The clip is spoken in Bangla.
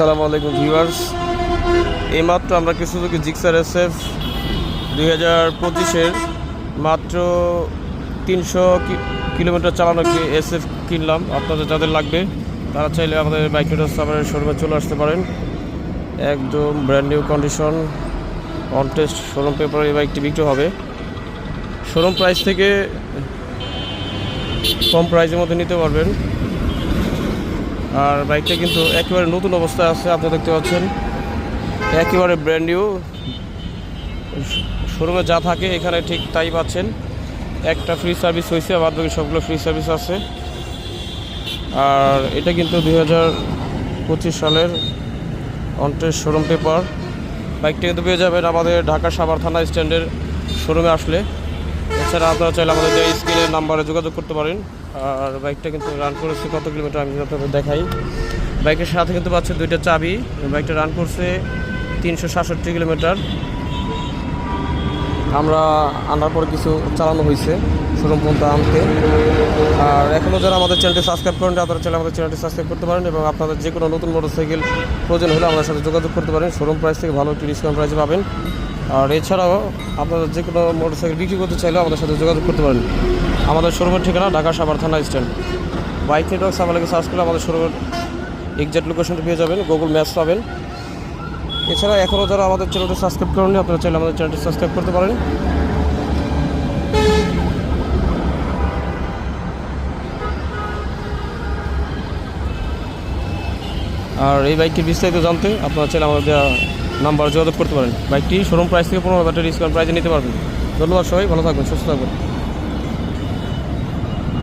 আসসালামু আলাইকুম ভিউয়ার্স। এইমাত্র আমরা কিছু সুজুকি জিক্সার এস এফ দুই হাজার পঁচিশের মাত্র তিনশো কিলোমিটার চালানো এস এফ কিনলাম। আপনাদের যাদের লাগবে, তারা চাইলে আমাদের বাইক সামারের শোরুমে চলে আসতে পারেন। একদম brand new condition on test showroom paper এই বাইকটি বিক্রি হবে। শোরুম প্রাইস থেকে কম প্রাইসের মধ্যে নিতে পারবেন। আর বাইকটা কিন্তু একেবারে নতুন অবস্থায় আছে আপনি দেখতে পাচ্ছেন। একেবারে ব্র্যান্ড নিউ শোরুমে যা থাকে এখানে ঠিক তাই পাচ্ছেন। একটা ফ্রি সার্ভিস হয়েছে বাদ বাকি সবগুলো ফ্রি সার্ভিস আছে। আর এটা কিন্তু দুই হাজার পঁচিশ সালের অন্টের শোরুম পেপার বাইকটা কিন্তু পেয়ে যাবেন আমাদের ঢাকা সাভার থানা স্ট্যান্ডের শোরুমে আসলে। এছাড়া আপনারা চাইলে আমাদের যে স্ক্রিনের নাম্বারে যোগাযোগ করতে পারেন। আর বাইকটা কিন্তু রান করেছে কত কিলোমিটার আমি আপনাদের দেখাই। বাইকের সাথে কিন্তু পাচ্ছে দুইটা চাবি। বাইকটা রান করছে তিনশো সাতষট্টি কিলোমিটার। আমরা আনার পর কিছু চালানো হয়েছে শোরুম পর্যন্ত আনতে। আর এখনও যারা আমাদের চ্যানেলটি সাবস্ক্রাইব করেন আপনারা চাইলে আমাদের চ্যানেলটি সাবস্ক্রাইব করতে পারেন এবং আপনাদের যে কোনো নতুন মোটরসাইকেল প্রয়োজন হলে আমাদের সাথে যোগাযোগ করতে পারেন। শোরুম প্রাইস থেকে ভালো একটি ডিসকাউন্ট প্রাইসে পাবেন। আর এছাড়াও আপনারা যে কোনো মোটরসাইকেল বিক্রি করতে চাইলেও আমাদের সাথে যোগাযোগ করতে পারেন। আমাদের শোরুমের ঠিকানা ঢাকা সাভার থানা স্ট্যান্ড বাইক নেটওয়ার্ক সাভারকে সার্চ করলে আমাদের শোরুমের এক্সাক্ট লোকেশনটা পেয়ে যাবেন গুগল ম্যাপস পাবেন। এছাড়া এখনও যারা আমাদের চ্যানেলটি সাবস্ক্রাইব করেননি, আপনারা চাইলে আমাদের চ্যানেলটি সাবস্ক্রাইব করতে পারেন। আর এই বাইকটি বিস্তারিত জানতে আপনারা চাইলে আমাদের নাম্বার যোগাযোগ করতে পারেন। বাইকটি শোরুম প্রাইস থেকে পনেরো হাজার টাকা ডিসকাউন্ট প্রাইসে নিতে পারবেন। ধন্যবাদ সবাই, ভালো থাকবেন, সুস্থ থাকবেন।